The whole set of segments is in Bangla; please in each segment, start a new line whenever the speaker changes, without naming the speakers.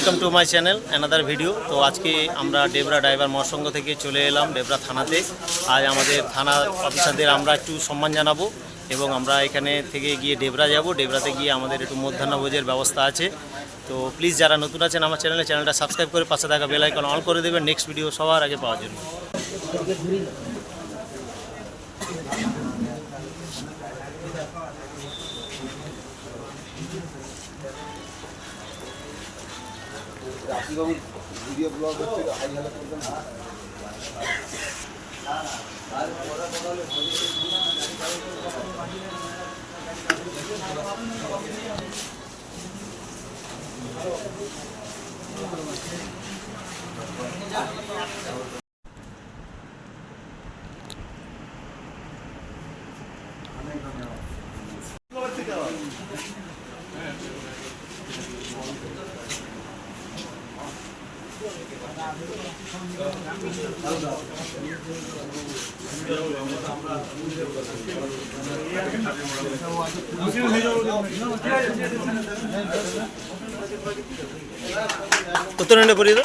Welcome to my channel another video তো আজকে আমরা ডেবরা ড্রাইভার মহাসংঘ থেকে চলে এলাম ডেবরা থানাতে। আজ আমাদের থানা অফিসারদের আমরা একটু সম্মান জানাব এবং আমরা এখানে থেকে গিয়ে ডেবরা যাব। ডেবরাতে গিয়ে আমাদের একটু মধ্যাহ্নভোজের ব্যবস্থা আছে। তো প্লিজ যারা নতুন আছেন আমার চ্যানেলে চ্যানেলটা সাবস্ক্রাইব করে পাশে থাকা বেল আইকন অন করে দেবেন। নেক্সট ভিডিও সবার আগে পাওয়ার জন্য।
আপনিবাবু ভিডিও ব্লগ হচ্ছে হাই।
উত্তরণে পড়ি তো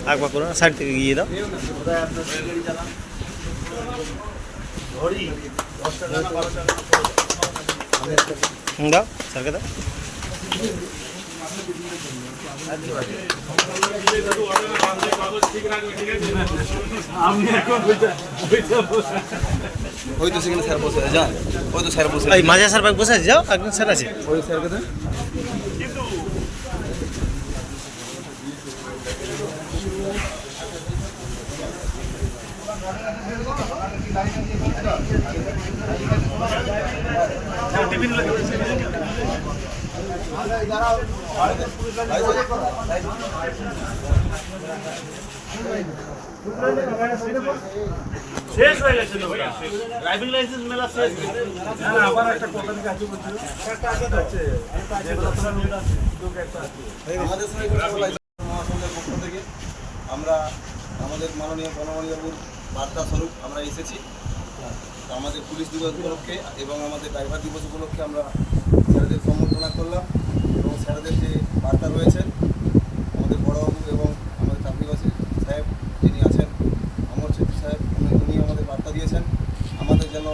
হুম, একবার করুন সাইড থেকে গিয়ে দাও। দাও স্যারকে দাও।
ওই তো সেখানে স্যার বসে যান। ওই তো স্যার বসে
মাঝে স্যার বসে যাও একজন স্যার আছে।
ওই স্যারকে
শেষ হয়ে গেছে ড্রাইভিং লাইসেন্স মেলা শেষ।
আমাদের সঙ্গে কোনো সবাই মহাসংঘের পক্ষ থেকে আমরা আমাদের মাননীয় বনমালী বাবুর বার্তা স্বরূপ আমরা এসেছি। আমাদের পুলিশ দিবস উপলক্ষে এবং আমাদের ড্রাইভার দিবস উপলক্ষে আমরা স্যারদের সম্বর্ধনা করলাম এবং স্যারদের যে বার্তা রয়েছেন আমাদের বড়বাবু এবং আমাদের চাকরিবাসী সাহেব যিনি আছেন, অমর ছেত্রী সাহেব, উনি আমাদের বার্তা দিয়েছেন। আমাদের যেন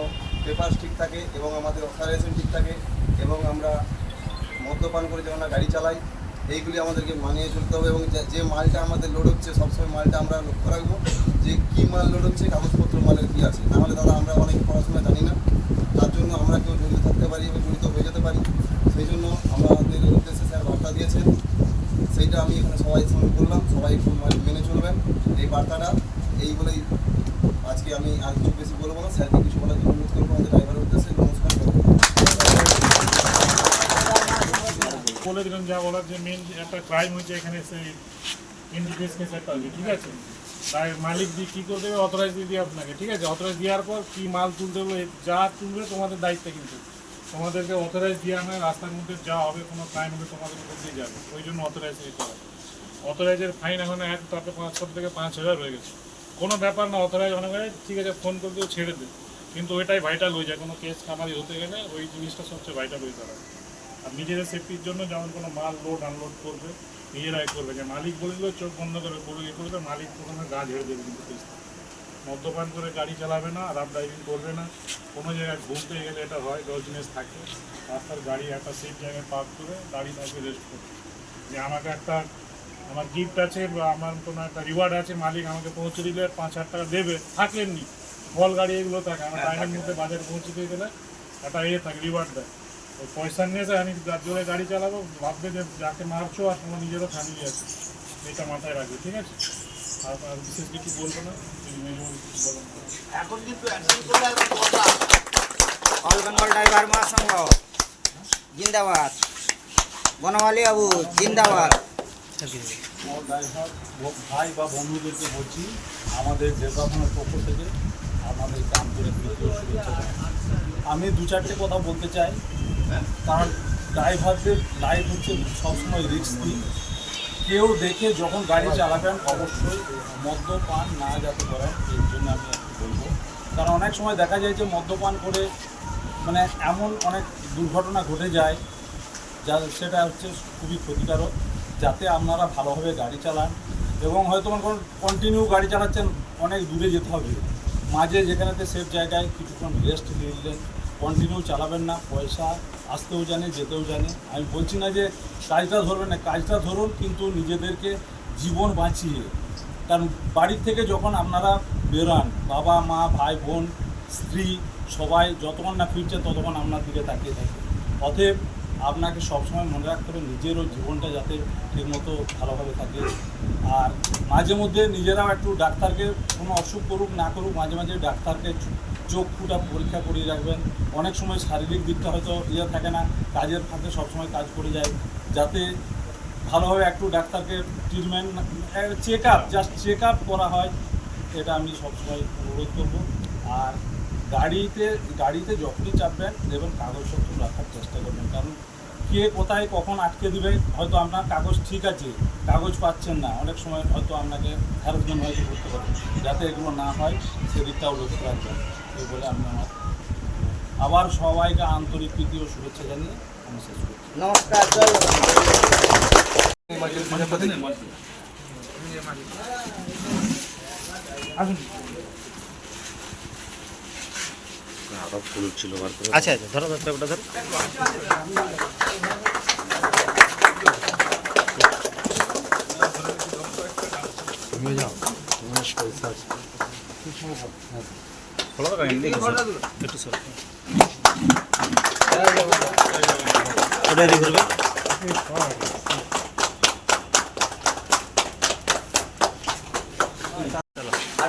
পেপার ঠিক থাকে এবং আমাদের অথরাইজেশন ঠিক থাকে এবং আমরা মদ্যপান করে যেন গাড়ি চালাই। এইগুলি আমাদেরকে মানিয়ে চলতে হবে এবং যে- মালটা আমাদের লোড হচ্ছে, সবসময় মালটা আমরা লক্ষ্য রাখব যে কী মাল লোড হচ্ছে, কাগজপত্র মালের কী আছে। নাহলে দাদা, আমরা অনেক পড়াশোনা জানি না। তার জন্য আমরা কেউ জড়িত থাকতে পারি এবং জড়িত হয়ে যেতে পারি। সেই জন্য আমাদের উদ্দেশ্যে স্যার বার্তা দিয়েছেন। সেইটা আমি এখানে সবাই সঙ্গে করলাম। সবাই মেনে চলবেন, এই বার্তাটা, এই বলেই আজকে আমি আর কিছু বেশি বলব না স্যারকে কিছু বলার জন্য অনুরোধ করব আমাদের ড্রাইভারের উদ্দেশ্যে নমস্কার
বলে দিলাম যা বলার যে মেন একটা ক্রাইম হয়েছে এখানে সেই ইন্ডিপেন্স কেস একটা আছে ঠিক আছে? তাই মালিক দিয়ে কী করে দেবে অথরাইজ দিয়ে দিয়ে আপনাকে, ঠিক আছে? অথরাইজ দেওয়ার পর কী মাল তুলতে হবে, যা তুলবে তোমাদের দায়িত্ব কিন্তু। তোমাদেরকে অথরাইজ দেওয়া নয় রাস্তার মধ্যে যা হবে, কোনো ক্রাইম হবে, তোমাদের উপর দিয়ে যাবে। ওই জন্য অথরাইজ দিতে হবে অথরাইজের ফাইন এখন এক তাতে পাঁচশো থেকে পাঁচ হাজার হয়ে গেছে। কোনো ব্যাপার না অথরাইজ অনেক হয় ঠিক আছে ফোন করে দিও ছেড়ে দে কিন্তু ওইটাই ভাইটাল হয়ে যায়, কোনো কেস কামারি হতে গেলে ওই জিনিসটা সবচেয়ে ভাইটাল হয়ে দাঁড়ায়। আর নিজেদের সেফটির জন্য যেমন কোনো মাল লোড আনলোড করবে নিজেরাই করবে। যে মালিক বলে দিলেও চোখ বন্ধ করে বলে ইয়ে করবে মালিক প্রথমে গা ঝেড়ে দেবে কিন্তু মদ্যপান করে গাড়ি চালাবে না রাফ ড্রাইভিং করবে না। কোনো জায়গায় ঘুরতে গেলে এটা হয় দশ জিনিস থাকে। রাস্তার গাড়ি একটা সেফ জায়গায় পার্ক করে গাড়ি থাকে রেস্ট করবে। যে আমাকে একটা আমার গিফট আছে বা আমার কোনো একটা রিওয়ার্ড আছে মালিক আমাকে পৌঁছে দিলে পাঁচ হাজার টাকা দেবে থাকে এমনি ফল গাড়ি এগুলো থাকে আমার টাইমের মধ্যে বাজারে পৌঁছে দিয়ে গেলে একটা ইয়ে থাকে রিওয়ার্ড দেয়। পয়সা নিয়ে যায় আমি যার জোরে গাড়ি চালাবো ভাববে যে যাকে মারছো আর তোমার নিজেরও ফ্যামিলি আছে। এটা মাথায় রাখবে ঠিক আছে? আর আর বিশেষ কিছু বলব না
অল বেঙ্গল ড্রাইভার মহাসংঘ জিন্দাবাদ। বনমালী বাবু জিন্দাবাদ।
আমার ড্রাইভার ভাই বা বন্ধুদেরকে বলছি আমাদের দেবরাখানার পক্ষ থেকে আমাদের কাম করে আমি দু চারটে কথা বলতে চাই। কারণ ড্রাইভারদের লাইফ হচ্ছে সবসময় রিস্ক কেউ দেখে যখন গাড়ি চালাবেন, অবশ্যই মদ্যপান না যাতে করেন, এর জন্য আমি বলব। কারণ অনেক সময় দেখা যায় যে মদ্যপান করে মানে এমন অনেক দুর্ঘটনা ঘটে যায়, যা সেটা হচ্ছে খুবই ক্ষতিকারক, যাতে আপনারা ভালোভাবে গাড়ি চালান এবং হয়তো কন্টিনিউ গাড়ি চালাচ্ছেন, অনেক দূরে যেতে হবে। মাঝে যেখানেতে সেফ জায়গায় কিছুক্ষণ রেস্ট নিলেন কন্টিনিউ চালাবেন না, পয়সা আসতেও জানে, যেতেও জানে। আমি বলছি না যে কাজটা ধরবেন না, কাজটা ধরুন, কিন্তু নিজেদেরকে জীবন বাঁচিয়ে। কারণ বাড়ির থেকে যখন আপনারা বেরোন, বাবা, মা, ভাই, বোন, স্ত্রী, সবাই যতক্ষণ না ফিরছে ততক্ষণ আপনার দিকে তাকিয়ে থাকে। অতএব আপনাকে সবসময় মনে রাখতে হবে, নিজেরও জীবনটা যাতে ঠিকমতো ভালোভাবে থাকে। আর মাঝে মধ্যে নিজেরাও একটু ডাক্তারকে কোনো অসুখ করুক, না করুক, মাঝে মাঝে ডাক্তারকে চ- চোখ ফুটা পরীক্ষা করিয়ে রাখবেন। অনেক সময় শারীরিক দিকটা হয়তো ইয়ে থাকে না, কাজের ফাঁকে সবসময় কাজ করে যায়। যাতে ভালোভাবে একটু ডাক্তারকে treatment check up just check up করা হয়, এটা আমি সবসময় অনুরোধ করব। আর গাড়িতে গাড়িতে যখনই চাপবেন, দেখবেন কাগজপত্র রাখার চেষ্টা করবেন। কারণ কে কোথায় কখন আটকে দিবে, হয়তো আপনার কাগজ ঠিক আছে, কাগজ পাচ্ছেন না। অনেক সময় হয়তো আপনাকে হ্যারাসমেন্ট হয়তো করতে পারে যাতে এগুলো না হয়, সেদিকটাও লক্ষ্য রাখবেন। এই বলে আমি আমার আবার সবাইকে আন্তরিক প্রীতি ও শুভেচ্ছা জানিয়ে আমি শেষ করছি
নমস্কার
আচ্ছা আচ্ছা ধরো ধরো ধরো একটু সরো। ওটা এদিকে ঘুরবে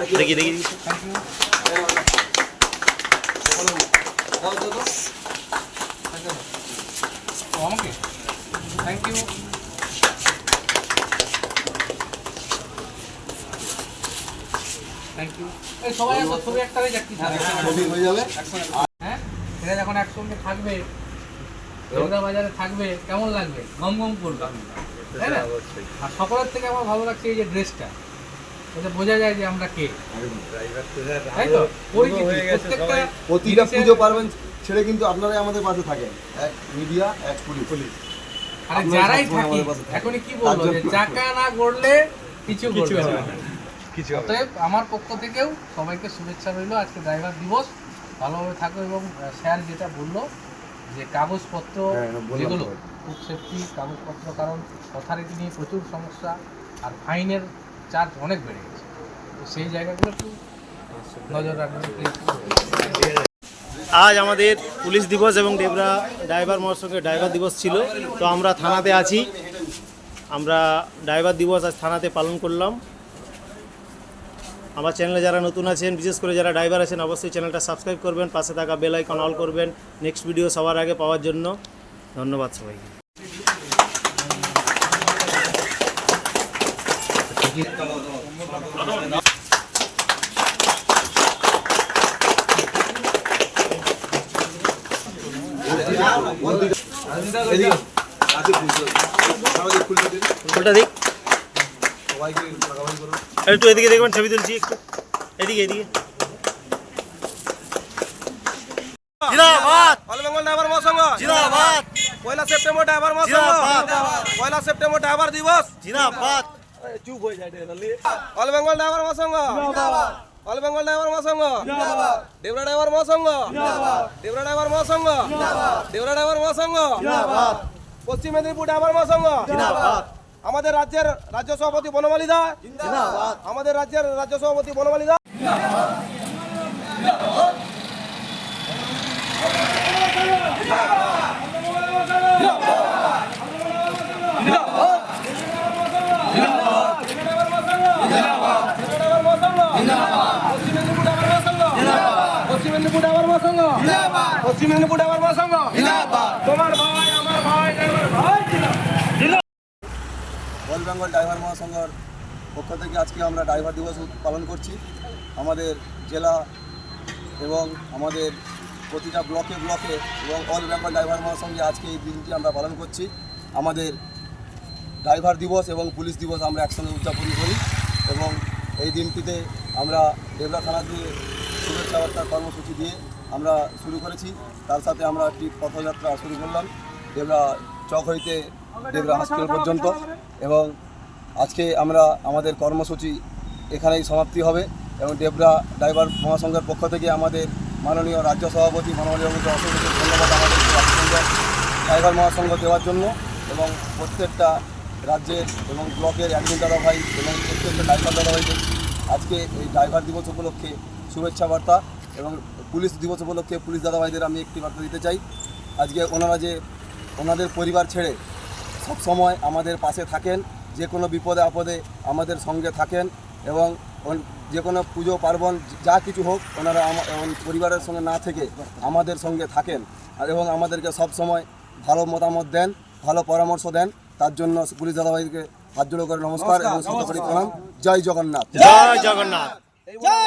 দেখি দেখি দেখি।
এই সবাই আসো, ছবি একটাই যাচ্ছি
ছবি হয়ে যাবে।
হ্যাঁ? এরা যখন একসঙ্গে থাকবে বেহুদা বাজারে থাকবে কেমন লাগবে? গম গম করবে। তাই না? আর সকলের থেকে আমার ভালো লাগছে এই যে ড্রেসটা। বোঝা যায় যে আমরা কে। তাই তো? পরিচিতি প্রত্যেকটা
প্রতিটা পুজো পার্বণ ছেড়ে কিন্তু আপনারাই আমাদের পাশে থাকেন। এক মিডিয়া এক পুলিশ।
আরে
আমরা
যারাই থাকি এখনই কি বলব যে চাকা না গড়লে কিছু করবে না। অতএব আমার পক্ষ থেকেও সবাইকে শুভেচ্ছা রইল আজকে ড্রাইভার দিবস। ভালোভাবে থাকো এবং স্যার যেটা বলল যে কাগজপত্র
হ্যাঁ,
যেগুলো
তো।
খুব সেফটি কাগজপত্র কারণ অথরিটি নিয়ে প্রচুর সমস্যা আর ফাইনের চার্জ অনেক বেড়ে গেছে। তো সেই জায়গাগুলো একটু নজর রাখবেন প্লিজ
আজ আমাদের পুলিশ দিবস এবং ডেবরা ড্রাইভার মহাসঙ্গে ড্রাইভার দিবস ছিল। তো আমরা থানাতে আছি। আমরা ড্রাইভার দিবস আজ থানাতে পালন করলাম। আমার চ্যানেলে যারা নতুন আছেন বিশেষ করে যারা ড্রাইভার আছেন অবশ্যই চ্যানেলটা সাবস্ক্রাইব করবেন পাশে থাকা বেল আইকন অল করবেন। নেক্সট ভিডিও সবার আগে পাওয়ার জন্য ধন্যবাদ সবাইকে। ফুলটা দিক। একটু এদিকে দেখবেন ছবি তুলছি একটু এদিকে এদিকে জিন্দাবাদ
অল বেঙ্গল ড্রাইভার মহাসংঘ
জিন্দাবাদ
পয়লা সেপ্টেম্বর ড্রাইভার মহাসংঘ
জিন্দাবাদ।
পয়লা সেপ্টেম্বর ড্রাইভার দিবস
জিন্দাবাদ
অল বেঙ্গল ড্রাইভার মহাসংঘ অল বেঙ্গল ড্রাইভার মহাসংঘ দেবরা ড্রাইভার মহাসংঘ দেবরা ড্রাইভার মহাসংঘ দেবরা ড্রাইভার মহাসংঘ পশ্চিম মেদিনীপুর ড্রাইভার মহাসংঘ আমাদের রাজ্যের রাজ্য সভাপতি বনমালী দা। আমাদের রাজ্যের রাজ্য সভাপতি বনমালী দা।
পশ্চিম মেদিনীপুর ডাবার মাসঙ্গ পশ্চিম মেদিনীপুর ডাবার মাসঙ্গ তোমার ভাই
বেঙ্গল ড্রাইভার মহাসংঘর পক্ষ থেকে আজকে আমরা ড্রাইভার দিবস পালন করছি। আমাদের জেলা এবং আমাদের প্রতিটা ব্লকে ব্লকে এবং অল বেঙ্গল ড্রাইভার মহাসংঘে আজকে এই দিনটি আমরা পালন করছি। আমাদের ড্রাইভার দিবস এবং পুলিশ দিবস আমরা একসঙ্গে উদযাপন করি এবং এই দিনটিতে আমরা দেবরা থানা দিয়ে শুভেচ্ছা বার্তা কর্মসূচি দিয়ে আমরা শুরু করেছি। তার সাথে আমরা একটি পথযাত্রা শুরু করলাম। দেবরা চক হইতে দেবরা হসপিটাল পর্যন্ত। এবং আজকে আমরা আমাদের কর্মসূচি এখানেই সমাপ্তি হবে এবং দেবরা ড্রাইভার মহাসংঘের পক্ষ থেকে আমাদের মাননীয় রাজ্য সভাপতি মাননীয় অসংখ্য ধন্যবাদ আমাদের ড্রাইভার মহাসংঘ দেওয়ার জন্য এবং প্রত্যেকটা রাজ্যের এবং ব্লকের অ্যাডমিন দাদা ভাই এবং প্রত্যেকটা ড্রাইভার দাদা ভাইদের আজকে এই ড্রাইভার দিবস উপলক্ষে শুভেচ্ছা বার্তা এবং পুলিশ দিবস উপলক্ষে পুলিশ দাদা ভাইদের আমি একটি বার্তা দিতে চাই। আজকে ওনারা যে, ওনাদের পরিবার ছেড়ে সব সময় আমাদের পাশে থাকেন যে কোনো বিপদে আপদে আমাদের সঙ্গে থাকেন এবং যে কোনো পুজো পার্বণ যা কিছু হোক ওনারা আমা- পরিবারের সঙ্গে না থেকে আমাদের সঙ্গে থাকেন এবং আমাদেরকে সব সময় ভালো মতামত দেন ভালো পরামর্শ দেন। তার জন্য পুলিশ দাদাভাইকে হাত জোড়ো করে নমস্কার এবং শত করে প্রণাম। জয় জগন্নাথ।
জয় জগন্নাথ।